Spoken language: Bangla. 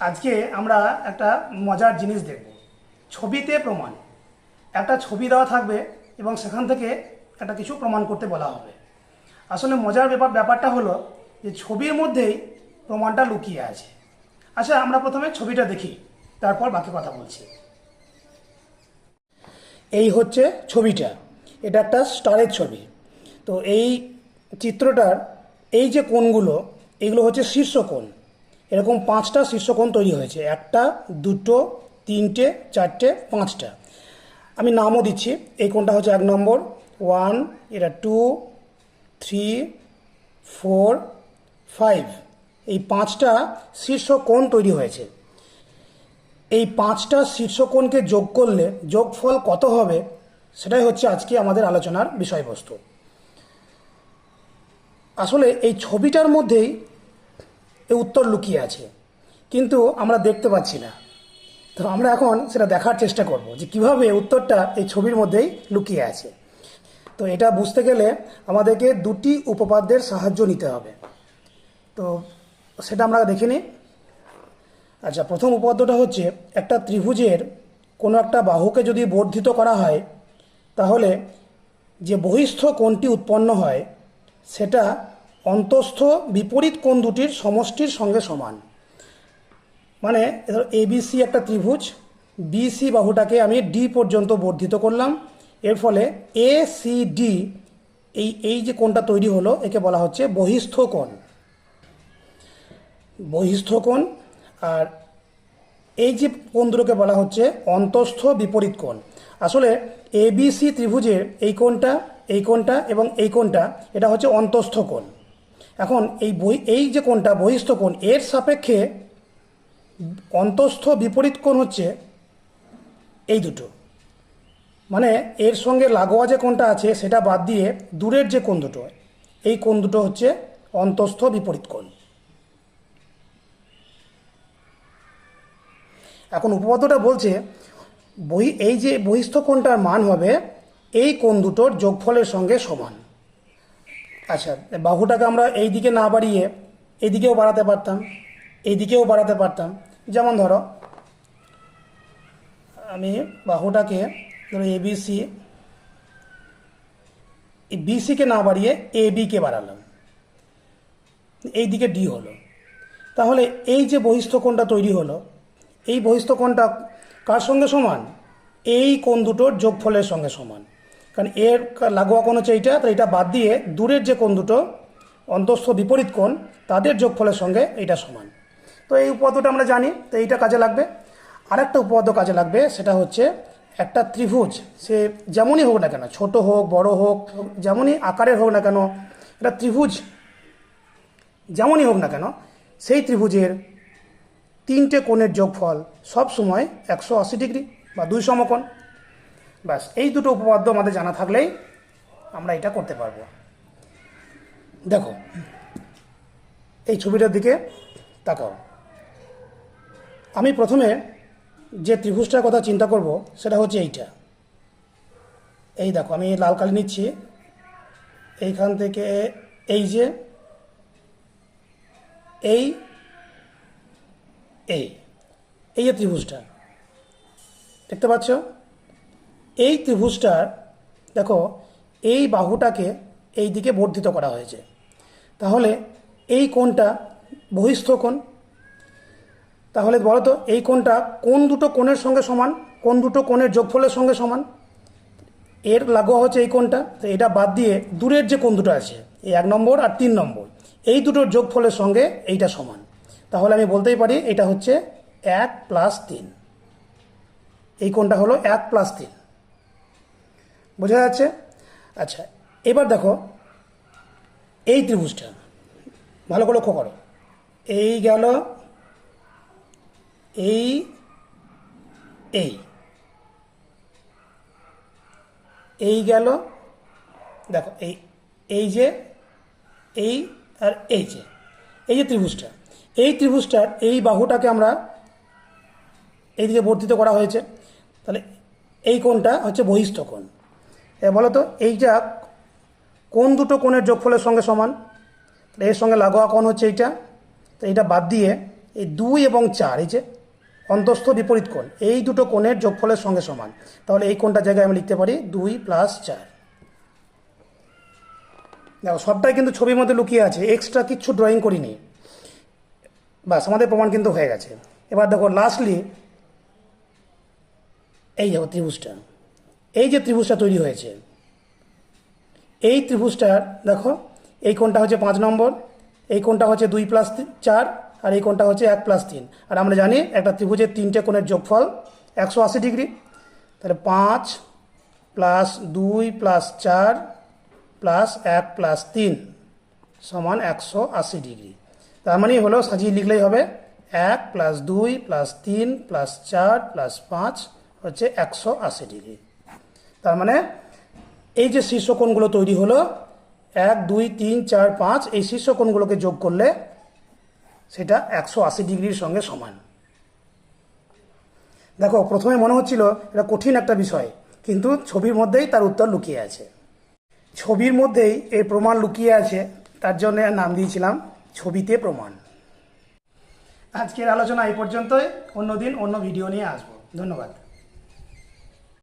আজকে আমরা একটা মজার জিনিস দেখব। ছবিতে প্রমাণ। একটা ছবি দেওয়া থাকবে এবং সেখান থেকে একটা কিছু প্রমাণ করতে বলা হবে। আসলে মজার ব্যাপার ব্যাপারটা হলো যে ছবির মধ্যেই প্রমাণটা লুকিয়ে আছে। আচ্ছা আমরা প্রথমে ছবিটা দেখি, তারপর বাকি কথা বলছি। এই হচ্ছে ছবিটা। এটা একটা স্টারের ছবি। তো এই চিত্রটার এই যে কোণগুলো, এগুলো হচ্ছে শীর্ষকোণ এরকম পাঁচটা শীর্ষকোণ তৈরি হয়েছে। একটা, দুটো, তিনটে, চারটে, পাঁচটা। আমি নামও দিচ্ছি। এই কোণটা হচ্ছে এক নম্বর। ওয়ান, এটা টু, থ্রি, ফোর, ফাইভ। এই পাঁচটা শীর্ষকোণ তৈরি হয়েছে। এই পাঁচটা শীর্ষকোণকে যোগ করলে যোগফল কত হবে, সেটাই হচ্ছে আজকে আমাদের আলোচনার বিষয়বস্তু। আসলে এই ছবিটার মধ্যেই এই উত্তর লুকিয়ে আছে। কিন্তু আমরা দেখতে পাচ্ছি না। তো আমরা এখন সেটা দেখার চেষ্টা করব যে কীভাবে উত্তরটা এই ছবির মধ্যেই লুকিয়ে আছে। তো এটা বুঝতে গেলে আমাদেরকে দুটি উপপাদ্যের সাহায্য নিতে হবে। তো সেটা আমরা দেখে নিই। আচ্ছা প্রথম উপপাদ্যটা হচ্ছে, একটা ত্রিভুজের কোনো একটা বাহুকে যদি বর্ধিত করা হয়, তাহলে যে বহিস্থ কোণটি উৎপন্ন হয়, সেটা অন্তস্থ বিপরীত কোণ দুটির সমষ্টির সঙ্গে সমান। মানে ধর এবিসি একটা ত্রিভুজ বিসি বাহুটাকে আমি ডি পর্যন্ত বর্ধিত করলাম। এর ফলে এ সি ডি, এই এই যে কোণটা তৈরি হলো, একে বলা হচ্ছে বহিস্থ কোণ। বহিস্থ কোণ, আর এই যে কোণ দুটোকে বলা হচ্ছে অন্তস্থ বিপরীত কোণ। আসলে এবিসি ত্রিভুজের এই কোণটা এই কোণটা এবং এই কোণটা, এটা হচ্ছে অন্তস্থ কোণ। এখন এই বই, এই যে কোণটা, বহিস্থ কোণ, এর সাপেক্ষে অন্তস্থ বিপরীত কোণ হচ্ছে এই দুটো। মানে এর সঙ্গে লাগোয়া যে কোণটা আছে, সেটা বাদ দিয়ে দূরের যে কোণ দুটো, এই কোণ দুটো হচ্ছে অন্তস্থ বিপরীত কোণ। এখন উপপাদ্যটা বলছে, বহি, এই যে বহিস্থ কোণটার মান হবে, এই কোণ দুটোর যোগফলের সঙ্গে সমান। আচ্ছা বাহুটাকে আমরা এই দিকে না বাড়িয়ে এদিকেও বাড়াতে পারতাম, এইদিকেও বাড়াতে পারতাম। যেমন ধরো, আমি বাহুটাকে ধরো এবিসি বিসিকে না বাড়িয়ে এ বিকে বাড়ালাম। এই দিকে ডি হলো। তাহলে এই যে বহিস্থ কোণটা তৈরি হলো, এই বহিস্থ কোণটা কার সঙ্গে সমান? এই কোণ দুটোর যোগফলের সঙ্গে সমান। কারণ এর লাগোয়া কোণ হচ্ছে এইটা তো এটা বাদ দিয়ে দূরের যে কোণ দুটো, অন্তস্থ বিপরীত কোণ, তাদের যোগফলের সঙ্গে এইটা সমান। তো এই উপপাদ্যটা আমরা জানি, তো এইটা কাজে লাগবে। আরেকটা উপপাদ্য কাজে লাগবে, সেটা হচ্ছে একটা ত্রিভুজ, সে যেমনই হোক না কেন, ছোট হোক, বড় হোক, যেমনই আকারের হোক না কেন এটা ত্রিভুজ যেমনই হোক না কেন, সেই ত্রিভুজের তিনটে কোণের যোগফল সব সময় একশো আশি ডিগ্রি বা দুই সমকোণ। ব্যাস, এই দুটো উপপাদ্য আমাদের জানা থাকলেই আমরা এটা করতে পারব। দেখো, এই ছবিটার দিকে তাকাও। আমি প্রথমে যে ত্রিভুজটার কথা চিন্তা করব, সেটা হচ্ছে এইটা। এই দেখো, আমি লাল কালি নিচ্ছি। এইখান থেকে এই যে, এই এই এই যে ত্রিভুজটা। দেখতে পাচ্ছ? এই ত্রিভুজটার দেখো, এই বাহুটাকে এই দিকে বর্ধিত করা হয়েছে। তাহলে এই কোণটা বহিস্থ কোণ। তাহলে বলো তো, এই কোণটা কোন দুটো কোণের সঙ্গে সমান, কোন দুটো কোণের যোগফলের সঙ্গে সমান? এর লাগোয়া হচ্ছে এই কোণটা, তো এটা বাদ দিয়ে দূরের যে কোণ দুটো আছে, এই এক নম্বর আর তিন নম্বর, এই দুটোর যোগফলের সঙ্গে এইটা সমান। তাহলে আমি বলতেই পারি, এটা হচ্ছে এক প্লাস তিন। এই কোণটা হলো এক প্লাস তিন। বোঝা যাচ্ছে? আচ্ছা এবার দেখো, এই ত্রিভুজটা, ভালো করে লক্ষ্য করো। এই গেল, এই এই। এই গেল, দেখো, এই এই যে, এই আর এই যে এই যে ত্রিভুজটা। এই ত্রিভুজটার, এই বাহুটাকে আমরা এইদিকে বর্ধিত করা হয়েছে। তাহলে এই কোণটা হচ্ছে বহিস্থ কোণ। বলো তো এইটা কোন দুটো কোণের যোগফলের সঙ্গে সমান? এর সঙ্গে লাগোয়া কোণ হচ্ছে এইটা। তো এইটা বাদ দিয়ে এই দুই এবং চার, এই যে অন্তস্থ বিপরীত কোণ, এই দুটো কোণের যোগফলের সঙ্গে সমান। তাহলে এই কোণটার জায়গায় আমি লিখতে পারি দুই প্লাস চার। দেখো, সবটাই কিন্তু ছবির মধ্যে লুকিয়ে আছে এক্সট্রা কিচ্ছু ড্রয়িং করিনি। বাস, আমাদের প্রমাণ কিন্তু হয়ে গেছে। এবার দেখো লাস্টলি এই দেখো ত্রিভুজটা। এই যে ত্রিভুজটা তৈরি হয়েছে, এই ত্রিভুজটার দেখো, এই কোণটা হচ্ছে পাঁচ নম্বর, এই কোণটা হচ্ছে দুই প্লাস চার, আর এই কোণটা হচ্ছে এক প্লাস তিন। আর আমরা জানি একটা ত্রিভুজের তিনটে কোণের যোগফল একশো আশি ডিগ্রি। তাহলে পাঁচ প্লাস দুই প্লাস চার প্লাস এক প্লাস তিন সমান একশো আশি ডিগ্রি। তার মানে হলো সাজিয়ে লিখলেই হবে এক প্লাস দুই প্লাস তিন প্লাস চার প্লাস পাঁচ হচ্ছে একশো আশি ডিগ্রি। তার মানে এই যে শীর্ষকোণগুলো তৈরি হলো, এক, দুই, তিন, চার, পাঁচ, এই শীর্ষকোণগুলোকে যোগ করলে সেটা একশো আশি ডিগ্রির সঙ্গে সমান। দেখো, প্রথমে মনে হচ্ছিল এটা কঠিন একটা বিষয়, কিন্তু ছবির মধ্যেই তার উত্তর লুকিয়ে আছে। ছবির মধ্যেই এই প্রমাণ লুকিয়ে আছে, তার জন্য নাম দিয়েছিলাম ছবিতে প্রমাণ। আজকের আলোচনা এই পর্যন্তই, অন্যদিন অন্য ভিডিও নিয়ে আসব। ধন্যবাদ।